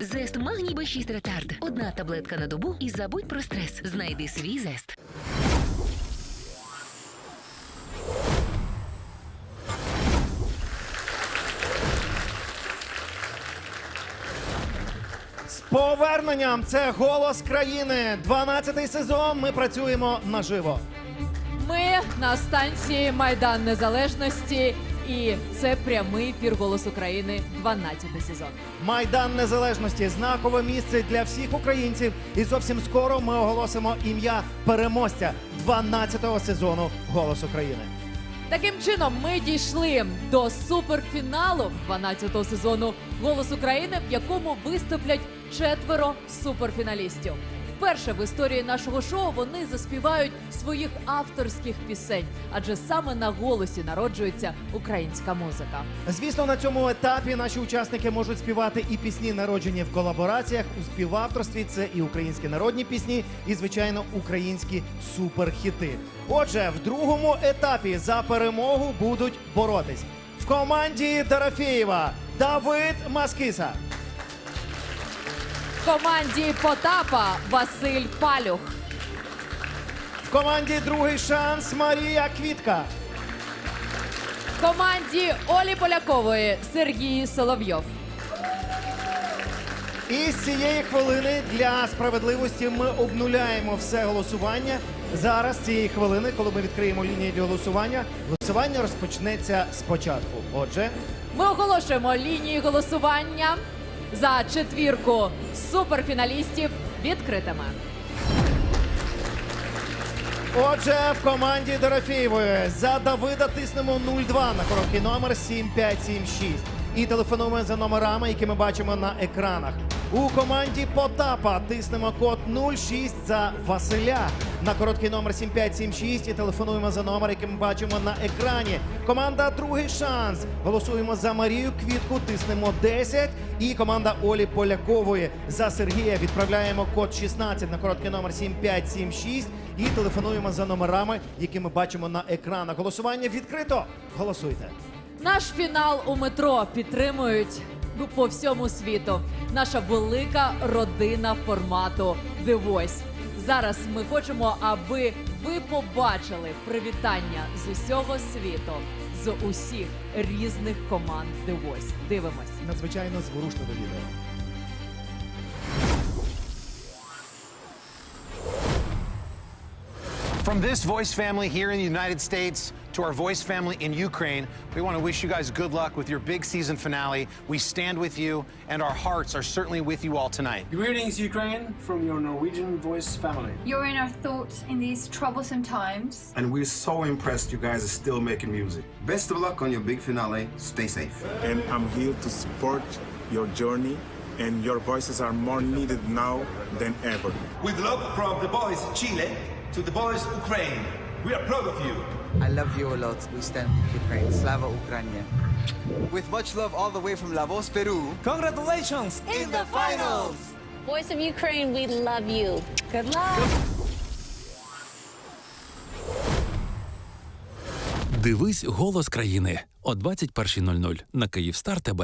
Зест магній Б6 ретард. Одна таблетка на добу і забудь про стрес. Знайди свій зест. З поверненням це голос країни. 12-й сезон. Ми працюємо наживо. Ми на станції Майдан Незалежності, і це прямий ефір «Голос України», 12 сезон. Майдан Незалежності знакове місце для всіх українців. І зовсім скоро ми оголосимо ім'я переможця 12-го сезону Голос України. Таким чином, ми дійшли до суперфіналу 12-го сезону «Голос України», в якому виступлять четверо суперфіналістів. Вперше в історії нашого шоу вони заспівають своїх авторських пісень, адже саме на голосі народжується українська музика. Звісно, на цьому етапі наші учасники можуть співати і пісні, народжені в колабораціях у співавторстві. Це і українські народні пісні, і звичайно українські суперхіти. Отже, в другому етапі за перемогу будуть боротись в команді Дорофєєва Давид Маскиса. В команді Потапа Василь Палюх. В команді Другий шанс Марія Квітка. В команді Олі Полякової Сергій Соловйов. І з цієї хвилини для справедливості ми обнуляємо все голосування. Зараз з цієї хвилини, коли ми відкриємо лінії для голосування, голосування розпочнеться спочатку. Отже, Ми оголошуємо лінії голосування за четвірку суперфіналістів відкритими. отже, в команді Дорофєєвої за Давида тиснемо 02 на короткий номер 7576 і телефонуємо за номерами, які ми бачимо на екранах. У команді Потапа тиснемо код 06 за Василя на короткий номер 7576 і телефонуємо за номер, який ми бачимо на екрані. Команда Другий шанс. Голосуємо за Марію Квітку, тиснемо 10. І команда Олі Полякової за Сергія відправляємо код 16 на короткий номер 7576 і телефонуємо за номерами, які ми бачимо на екранах. Голосування відкрито. Голосуйте. Наш фінал у метро підтримують по всьому світу. Наша велика родина формату The Voice. Зараз ми хочемо, аби ви побачили привітання з усього світу, з усіх різних команд The Voice. Дивимось. Надзвичайно зворушливе відео. From this voice family here in the United States to our voice family in Ukraine, we want to wish you guys good luck with your big season finale. We stand with you, and our hearts are certainly with you all tonight. Greetings, Ukraine, from your Norwegian voice family. You're in our thoughts in these troublesome times. and we're so impressed you guys are still making music. Best of luck on your big finale. Stay safe. and I'm here to support your journey. And your voices are more needed now than ever. With love from the boys Chile to the boys Ukraine. We are proud of you. I love you a lot. We stand with Ukraine. Slava Ukraine. With much love all the way from Lavos, Peru. Congratulations! In the finals! Voice of Ukraine, we love you. Good luck! Дивись голос країни о 21.00 на Київстар ТБ.